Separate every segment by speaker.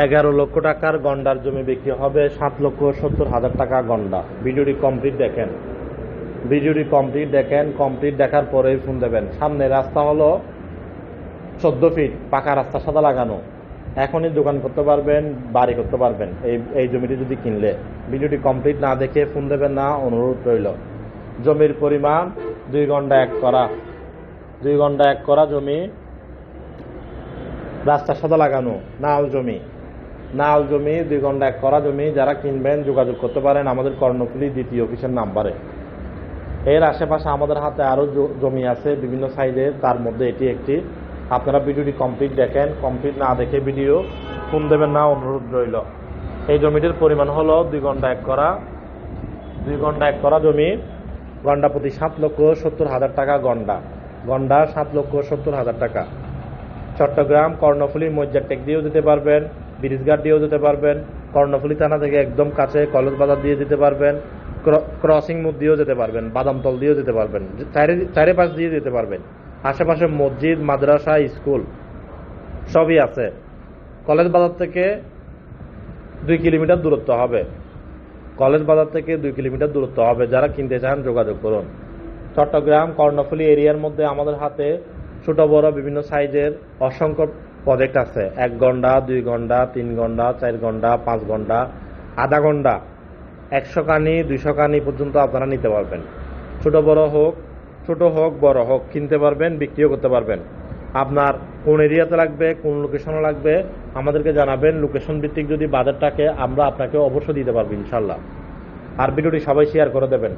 Speaker 1: এগারো লক্ষ টাকার গন্ডার জমি বিক্রি হবে, সাত লক্ষ সত্তর হাজার টাকা গন্ডা। ভিডিওটি কমপ্লিট দেখেন। ভিডিওটি কমপ্লিট দেখেন। কমপ্লিট দেখার পরেই ফোন দেবেন। সামনে রাস্তা হলো চোদ্দ ফিট পাকা রাস্তা সাদা লাগানো। এখনই দোকান করতে পারবেন, বাড়ি করতে পারবেন এই এই জমিটি যদি কিনলে। ভিডিওটি কমপ্লিট না দেখে ফোন দেবেন না, অনুরোধ রইল। জমির পরিমাণ দুই ঘণ্টা এক করা। দুই ঘণ্টা এক করা জমি। রাস্তা সাদা লাগানো, নাল জমি। নাল জমি, দুই ঘণ্টা এক করা জমি, যারা কিনবেন, যোগাযোগ করতে পারেন আমাদের কর্ণফুলি দ্বিতীয় অফিসের নাম্বারে। এর আশেপাশে আমাদের হাতে আরও জমি আছে, বিভিন্ন সাইজে তার মধ্যে এটি একটি। আপনারা ভিডিওটি কমপ্লিট দেখেন। কমপ্লিট না দেখে ভিডিও ফোন দেবেন না, অনুরোধ রইল। এই জমিটির পরিমাণ হলো দুই ঘণ্টা এক করা। দুই ঘণ্টা এক করা জমি, গন্ডা প্রতি সাত লক্ষ সত্তর হাজার টাকা গন্ডা। গন্ডা সাত লক্ষ সত্তর হাজার টাকা। চট্টগ্রাম কর্ণফুলি মজ্জারটেক দিয়েও দিতে পারবেন। ব্রিজঘাট দিয়েও যেতে পারবেন, কর্ণফুলি থানা থেকে একদম কাছে কলেজ বাজার দিয়ে যেতে পারবেন ক্রসিং মুখ দিয়েও যেতে পারবেন, বাদামতল দিয়েও যেতে পারবেন চারি পাশ দিয়ে যেতে পারবেন। আশেপাশে মসজিদ, মাদ্রাসা, স্কুল সবই আছে। কলেজ বাজার থেকে দুই কিলোমিটার দূরত্ব হবে। কলেজ বাজার থেকে দুই কিলোমিটার দূরত্ব হবে। যারা কিনতে চান, যোগাযোগ করুন। চট্টগ্রাম, কর্ণফুলী এরিয়ার মধ্যে আমাদের হাতে ছোট, বড়, বিভিন্ন সাইজের অসংখ্য প্রজেক্ট আছে। এক ঘণ্টা, দুই ঘণ্টা, তিন ঘণ্টা, চার ঘণ্টা, পাঁচ ঘণ্টা, আধা ঘণ্টা। একশো কানি দুইশো কানি পর্যন্ত আপনারা নিতে পারবেন। ছোট, বড় হোক, ছোট হোক, বড় হোক, কিনতে পারবেন, বিক্রিও করতে পারবেন। আপনার কোন এরিয়াতে লাগবে, কোন লোকেশনে লাগবে, আমাদেরকে জানাবেন। লোকেশন ভিত্তিক যদি বাজার থাকে, আমরা আপনাকে অবশ্যই দিতে পারব ইনশাল্লাহ আর ভিডিওটি সবাই শেয়ার করে দেবেন।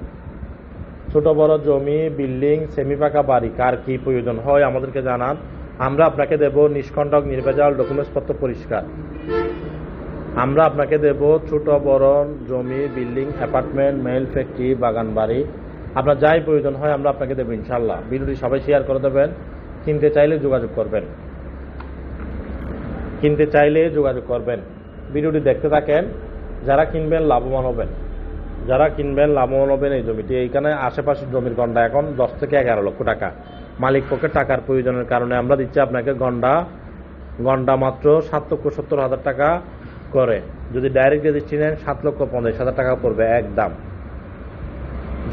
Speaker 1: ছোট, বড় জমি, বিল্ডিং সেমি পাকা বাড়ি, কার কি প্রয়োজন হয়, আমাদেরকে জানান। আমরা আপনাকে দেব নিষ্কণ্টক নির্ভেজাল ডকুমেন্টসপত্র পরিষ্কার। আমরা আপনাকে দেব ছোট, বড়, জমি, বিল্ডিং, অ্যাপার্টমেন্ট, মেল, ফ্যাক্টরি, বাগান, বাড়ি। আপনার যাই প্রয়োজন হয় আমরা আপনাকে দেবো ইনশাল্লাহ ভিডিওটি সবাই শেয়ার করে দেবেন। কিনতে চাইলে যোগাযোগ করবেন। কিনতে চাইলে যোগাযোগ করবেন। ভিডিওটি দেখতে থাকেন, যারা কিনবেন লাভবান হবেন। যারা কিনবেন লাভবান হবেন এই জমিটি। এইখানে আশেপাশের জমির গন্ডা এখন দশ থেকে এগারো লক্ষ টাকা। মালিক পক্ষে টাকার প্রয়োজনের কারণে আমরা দিচ্ছি আপনাকে গন্ডা। গন্ডা মাত্র সাত লক্ষ সত্তর হাজার টাকা করে। যদি ডাইরেক্ট রেজিস্ট্রি নেন, সাত লক্ষ পঞ্চাশ হাজার টাকা পড়বে একদম।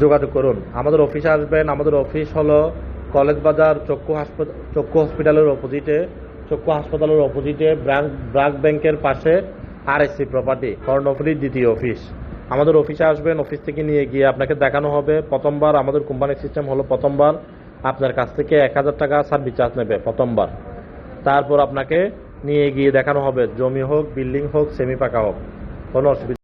Speaker 1: যোগাযোগ করুন। আমাদের অফিসে আসবেন। আমাদের অফিস হলো কলেজ বাজার চক্ষু হাসপাতাল চক্ষু হসপিটালের অপোজিটে চক্ষু হাসপাতালের অপোজিটে ব্রাক ব্যাংকের পাশে আর এসসি প্রপার্টি কর্ণফুলির দ্বিতীয় অফিস আমাদের অফিসে আসবেন। অফিস থেকে নিয়ে গিয়ে আপনাকে দেখানো হবে। প্রথমবার আমাদের কোম্পানির সিস্টেম হলো প্রথমবার। আপনার কাছ থেকে এক হাজার টাকা সার্ভিস চার্জ নেবে প্রথমবার। তারপর আপনাকে নিয়ে গিয়ে দেখানো হবে, জমি হোক বিল্ডিং হোক সেমি পাকা হোক। কোনো অসুবিধা